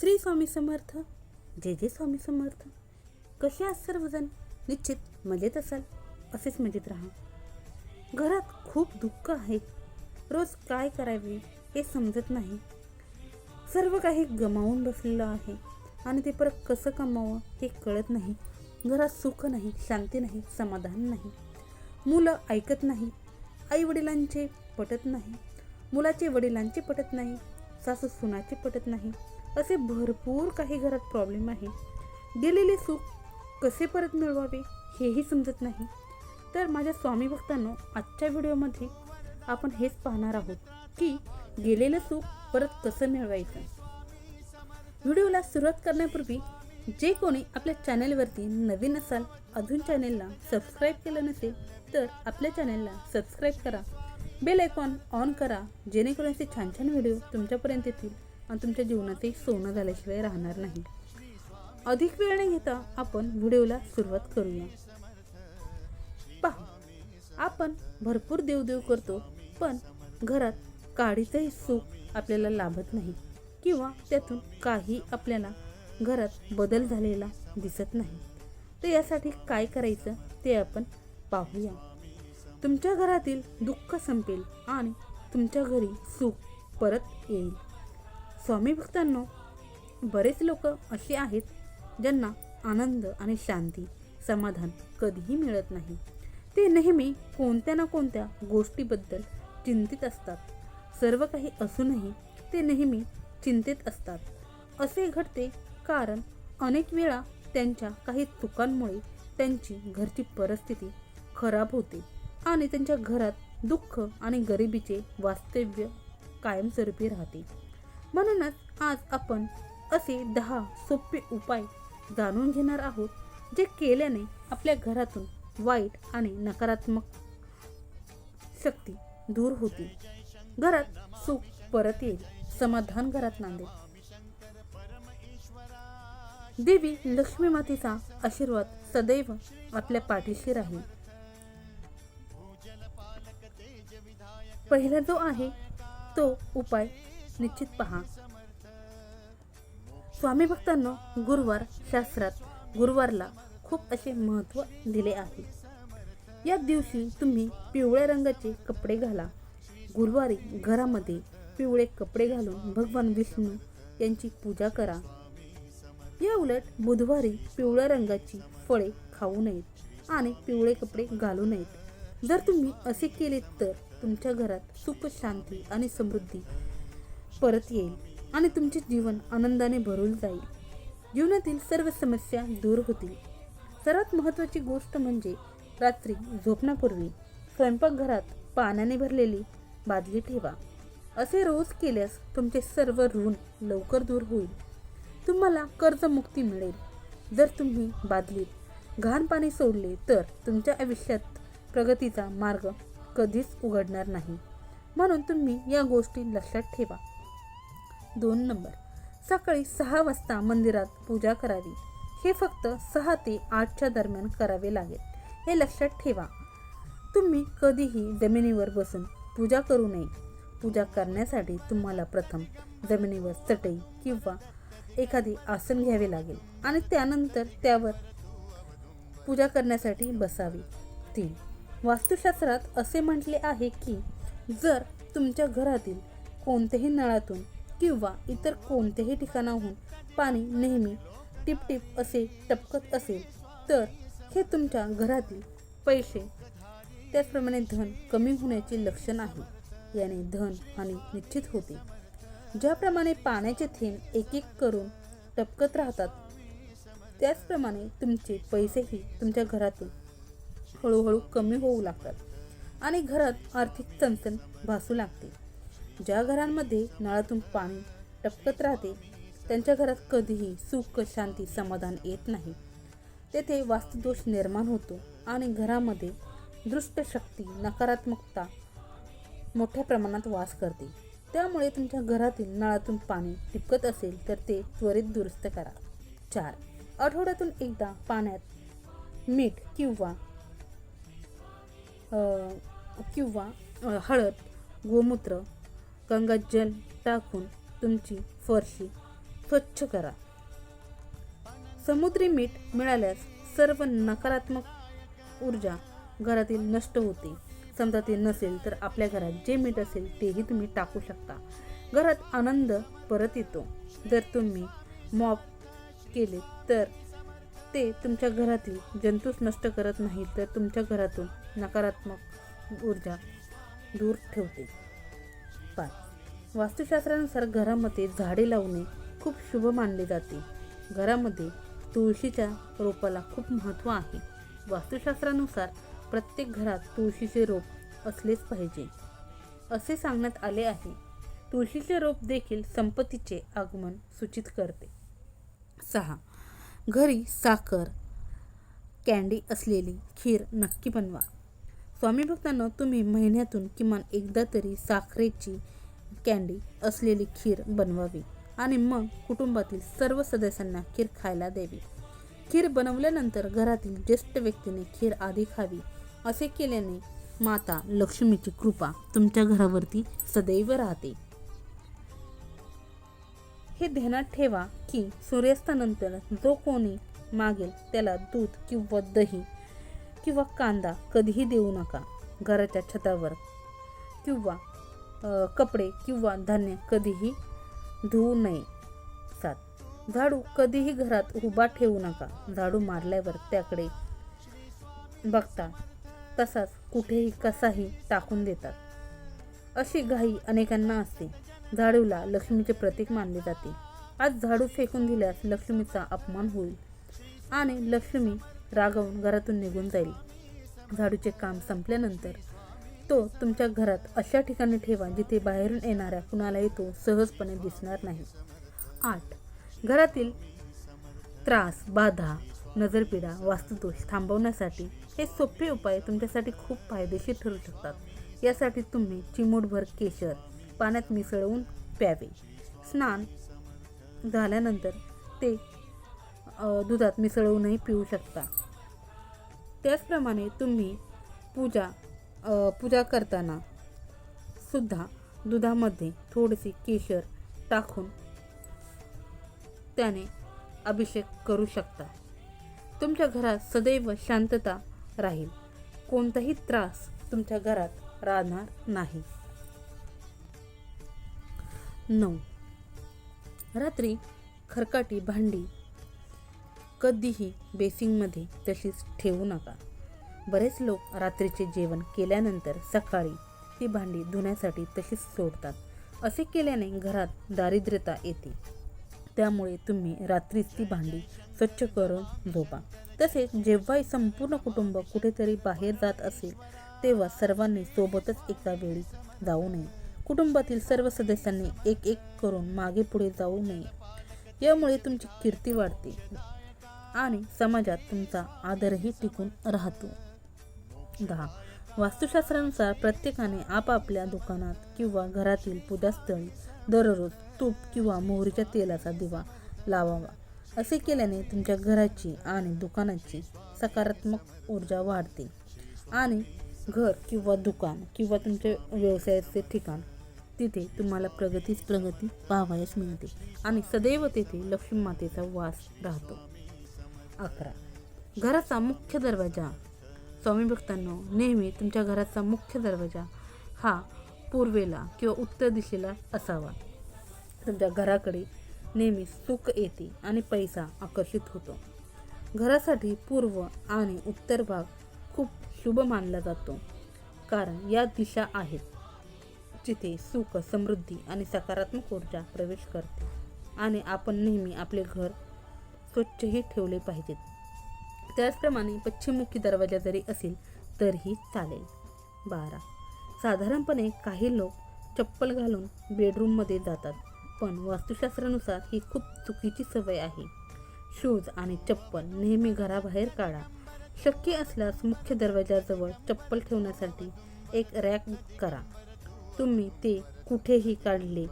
श्री स्वामी समर्थ. जे जे स्वामी समर्थ. कसे आहात सर्वजण? निश्चित मजेत असाल असेच मजेत राहा. घरात खूप दुःख आहे. रोज काय करावे हे समजत नाही. सर्व काही गमावून बसलेलं आहे. आणि ते परत कसं कमावं हे कळत नाही. घरात सुख नाही शांती नाही समाधान नाही. मुलं ऐकत नाही. आईवडिलांचे पटत नाही. मुलाचे वडिलांचे पटत नाही. सासू सुनाचे पटत नाही. असे भरपूर काही घरात प्रॉब्लेम आहे. गेलेले सुख कसे परत मिळवावे हेही समजत नाही. तर माझ्या स्वामी भक्तांनो आजच्या व्हिडिओमध्ये आपण हेच पाहणार आहोत की गेलेलं सुख परत कसं मिळवायचं. व्हिडिओला सुरुवात करण्यापूर्वी जे कोणी आपल्या चॅनेलवरती नवीन असाल अजून चॅनेलला सबस्क्राईब केलं नसेल तर आपल्या चॅनेलला सबस्क्राईब करा. बेल आयकॉन ऑन करा जेणेकरून असे छान छान व्हिडिओ तुमच्यापर्यंत येतील. आणि तुमच्या जीवनातही सोनं झाल्याशिवाय राहणार नाही. अधिक वेळ न घेता आपण व्हिडिओला सुरुवात करूया. पहा आपण भरपूर देवदेव करतो पण घरात काडीचंही सुख आपल्याला लाभत नाही किंवा त्यातून काही आपल्याला घरात बदल झालेला दिसत नाही. तर यासाठी काय करायचं ते आपण पाहूया. तुमच्या घरातील दुःख संपेल आणि तुमच्या घरी सुख परत येईल. स्वामी भक्तांनो बरेच लोक असे आहेत ज्यांना आनंद आणि शांती समाधान कधीही मिळत नाही. ते नेहमी कोणत्या ना कोणत्या गोष्टीबद्दल चिंतित असतात. सर्व काही असूनही ते नेहमी चिंतेत असतात. असे घडते कारण अनेक वेळा त्यांच्या काही चुकांमुळे त्यांची घरची परिस्थिती खराब होते आणि त्यांच्या घरात दुःख आणि गरिबीचे वास्तव्य कायमस्वरूपी राहते. म्हणूनच आज आपण असे दहा सोपे उपाय जाणून घेणार आहोत जे केल्याने आपल्या घरातून वाईट आणि नकारात्मक शक्ती दूर होती घरात सुख परत येईल समाधान घरात नांदेल. देवी लक्ष्मी मातेचा आशीर्वाद सदैव आपल्या पाठीशी राहील. पहिला जो आहे तो उपाय निश्चित पहा. स्वामी भक्तांनो गुरुवार शास्त्रात गुरुवारला खूप असे महत्त्व दिले आहे. या दिवशी तुम्ही पिवळ्या रंगाचे कपडे घाला. गुरुवारी घरामध्ये पिवळे कपडे घालून भगवान विष्णू यांची पूजा करा. या उलट बुधवारी पिवळ्या रंगाची फळे खाऊ नयेत आणि पिवळे कपडे घालू नयेत. जर तुम्ही असे केले तर तुमच्या घरात सुख शांती आणि समृद्धी परत येईल आणि तुमचे जीवन आनंदाने भरून जाईल. जीवनातील सर्व समस्या दूर होतील. सर्वात महत्त्वाची गोष्ट म्हणजे रात्री झोपण्यापूर्वी स्वयंपाकघरात पाण्याने भरलेली बादली ठेवा. असे रोज केल्यास तुमचे सर्व ऋण लवकर दूर होईल. तुम्हाला कर्जमुक्ती मिळेल. जर तुम्ही बादलीत घाण पाणी सोडले तर तुमच्या आयुष्यात प्रगतीचा मार्ग कधीच उघडणार नाही. म्हणून तुम्ही या गोष्टी लक्षात ठेवा. दोन नंबर. सकाळी सहा वाजता मंदिरात पूजा करावी. हे फक्त सहा ते आठच्या दरम्यान करावे लागेल. हे लक्षात ठेवा. तुम्ही कधीही जमिनीवर बसून पूजा करू नये. पूजा करण्यासाठी तुम्हाला प्रथम जमिनीवर चटई किंवा एखादी आसन घ्यावे लागेल आणि त्यानंतर त्यावर पूजा करण्यासाठी बसावी. तीन वास्तुशास्त्रात असे म्हटले आहे की जर तुमच्या घरातील कोणत्याही नळातून किंवा इतर कोणत्याही ठिकाणाहून पाणी नेहमी टिपटिप असे टपकत असेल तर हे तुमच्या घरातील पैसे. त्याचप्रमाणे धन कमी होण्याचे लक्षण आहे. याने धन हानी निश्चित होते. ज्याप्रमाणे पाण्याचे थेंब एक एक करून टपकत राहतात त्याचप्रमाणे तुमचे पैसेही तुमच्या घरातून हळूहळू कमी होऊ लागतात आणि घरात आर्थिक चणचण भासू लागते. ज्या घरांमध्ये नळातून पाणी टपकत राहते त्यांच्या घरात कधीही सुख शांती समाधान येत नाही. तेथे वास्तुदोष निर्माण होतो आणि घरामध्ये दृष्ट शक्ती नकारात्मकता मोठ्या प्रमाणात वास करते. त्यामुळे तुमच्या घरातील नळातून पाणी टिपकत असेल तर ते त्वरित दुरुस्त करा. चार. आठवड्यातून एकदा पाण्यात मीठ किंवा किंवा हळद गोमूत्र गंगाजल टाकून तुमची फरशी स्वच्छ करा. समुद्री मीठ मिळाल्यास सर्व नकारात्मक ऊर्जा घरातील नष्ट होते. समजा ते नसेल तर आपल्या घरात जे मीठ असेल तेही तुम्ही टाकू शकता. घरात आनंद परत येतो. जर तुम्ही मॉप केले तर ते तुमच्या घरातील जंतूच नष्ट करत नाही तर तुमच्या घरातून नकारात्मक ऊर्जा दूर ठेवते. पाच वास्तुशास्त्रानुसार घरामध्ये झाडे लावणे खूप शुभ मानले जाते. घरामध्ये तुळशीच्या रोपाला खूप महत्त्व आहे. वास्तुशास्त्रानुसार प्रत्येक घरात तुळशीचे रोप असलेच पाहिजे. असे सांगण्यात आले आहे. तुळशीचे रोप देखील संपत्तीचे आगमन सूचित करते. सहा. घरी साखर कॅन्डी असलेली खीर नक्की बनवा. स्वामी भक्तांनो तुम्ही महिन्यातून किमान एकदा तरी साखरेची कॅन्डी असलेली खीर बनवावी आणि मग कुटुंबातील सर्व सदस्यांना खीर खायला द्यावी. खीर बनवल्यानंतर घरातील ज्येष्ठ व्यक्तीने खीर आधी खावी असे केल्याने माता लक्ष्मीची कृपा तुमच्या घरावरती सदैव राहते. हे ध्यानात ठेवा की सूर्यास्तानंतर जो कोणी मागेल त्याला दूध किंवा दही किंवा कांदा कधीही देऊ नका घराच्या छतावर. किंवा कपडे किंवा धान्य कधीही धुवू नये. सात. झाडू कधीही घरात उभा ठेवू नका. झाडू मारल्यावर त्याकडे बघता तसाच कुठेही कसाही टाकून देतात. अशी घाई अनेकांना असते. झाडूला लक्ष्मीचे प्रतीक मानले जाते. आज झाडू फेकून दिल्यास लक्ष्मीचा अपमान होईल. आणि लक्ष्मी रागावून घरातून निघून जाईल. झाडूचे काम संपल्यानंतर तो तुमच्या घरात अशा ठिकाणी ठेवा जिथे बाहेरून येणाऱ्या कुणालाही तो सहजपणे दिसणार नाही. आठ. घरातील त्रास बाधा नजरपिडा वास्तुदोष थांबवण्यासाठी हे सोपे उपाय तुमच्यासाठी खूप फायदेशीर ठरू शकतात. यासाठी तुम्ही चिमूटभर केशर पाण्यात मिसळवून प्यावे. स्नान झाल्यानंतर ते दुधात मिसळवूनही पिऊ शकता. त्याचप्रमाणे तुम्ही पूजा पूजा करताना सुद्धा दुधामध्ये थोडेसे केशर टाकून त्याने अभिषेक करू शकता. तुमच्या घरात सदैव शांतता राहील. कोणताही त्रास तुमच्या घरात राहणार नाही. नऊ. रात्री खरकाटी भांडी कधीही बेसिंगमध्ये तशीच ठेवू नका. बरेच लोक रात्रीचे जेवण केल्यानंतर सकाळी ती भांडी धुण्यासाठी तशीच सोडतात. असे केल्याने घरात दारिद्र्यता येते. त्यामुळे तुम्ही रात्रीच ती भांडी स्वच्छ करून झोपा. तसेच जेव्हाही संपूर्ण कुटुंब कुठेतरी बाहेर जात असेल तेव्हा सर्वांनी सोबतच एका वेळी जाऊ नये. कुटुंबातील सर्व सदस्यांनी एक एक करून मागे पुढे जाऊ नये. यामुळे तुमची कीर्ती वाढते. आणि समाजात तुमचा आदरही टिकून राहतो. दहा. वास्तुशास्त्रानुसार प्रत्येकाने आपापल्या दुकानात किंवा घरातील पूजास्थळी दररोज तूप किंवा मोहरीच्या तेलाचा दिवा लावावा. असे केल्याने तुमच्या घराची आणि दुकानाची सकारात्मक ऊर्जा वाढते. आणि घर किंवा दुकान किंवा तुमच्या व्यवसायाचे ठिकाण तिथे तुम्हाला प्रगतीच प्रगती पाहावयास मिळते. आणि सदैव तेथे लक्ष्मी मातेचा वास राहतो. अकरा. घराचा मुख्य दरवाजा. स्वामी भक्तांनो नेहमी तुमच्या घराचा मुख्य दरवाजा हा पूर्वेला किंवा उत्तर दिशेला असावा. तुमच्या घराकडे नेहमी सुख येते आणि पैसा आकर्षित होतो. घरासाठी पूर्व आणि उत्तर भाग खूप शुभ मानला जातो. कारण या दिशा आहेत. जिथे सुख समृद्धी आणि सकारात्मक ऊर्जा प्रवेश करते. आणि आपण नेहमी आपले घर स्वच्छही ठेवले पाहिजेत. त्याचप्रमाणे पश्चिममुखी दरवाजा जरी असेल तरीही चालेल. बारा. साधारणपणे काही लोक चप्पल घालून बेडरूममध्ये जातात पण वास्तुशास्त्रानुसार ही खूप चुकीची सवय आहे. शूज आणि चप्पल नेहमी घराबाहेर काढा. शक्य असल्यास मुख्य दरवाजाजवळ चप्पल ठेवण्यासाठी एक रॅक करा. तुम्ही ते कुठेही काढले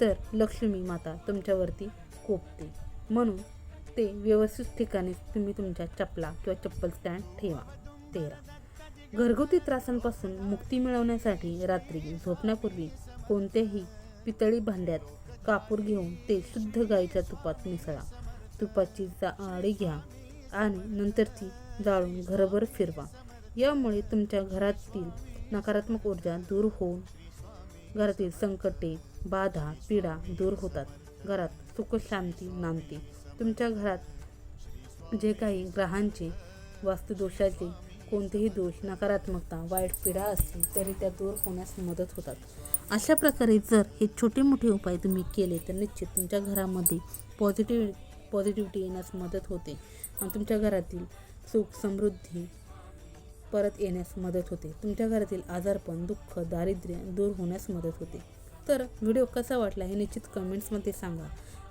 तर लक्ष्मी माता तुमच्यावरती कोपते. म्हणून ते व्यवस्थित ठिकाणी तुम्ही तुमच्या चपला किंवा चप्पल स्टँड ठेवा. तेरा. घरगुती त्रासांपासून मुक्ती मिळवण्यासाठी रात्री झोपण्यापूर्वी कोणत्याही पितळी भांड्यात कापूर घेऊन ते शुद्ध गाईच्या तुपात मिसळा. तुपाची जाळी घ्या आणि नंतर ती जाळून घरभर फिरवा. यामुळे तुमच्या घरातील नकारात्मक ऊर्जा दूर होऊन घरातील संकटे बाधा पीडा दूर होतात. घरात सुखशांती नांदते. तुमच्या घरात जे काही ग्रहांचे वास्तुदोषाचे कोणतेही दोष नकारात्मकता वाईट पीडा असतील तरी त्या दूर होण्यास मदत होतात. अशा प्रकारे जर हे छोटे मोठे उपाय तुम्ही केले तर निश्चित तुमच्या घरामध्ये पॉझिटिव्ह पॉझिटिव्हिटी येण्यास मदत होते आणि तुमच्या घरातील सुख समृद्धी परत येण्यास मदत होते. तुमच्या घरातील आजारपण दुःख दारिद्र्य दूर होण्यास मदत होते. तर व्हिडिओ कसा वाटला हे निश्चित कमेंट्समध्ये सांगा.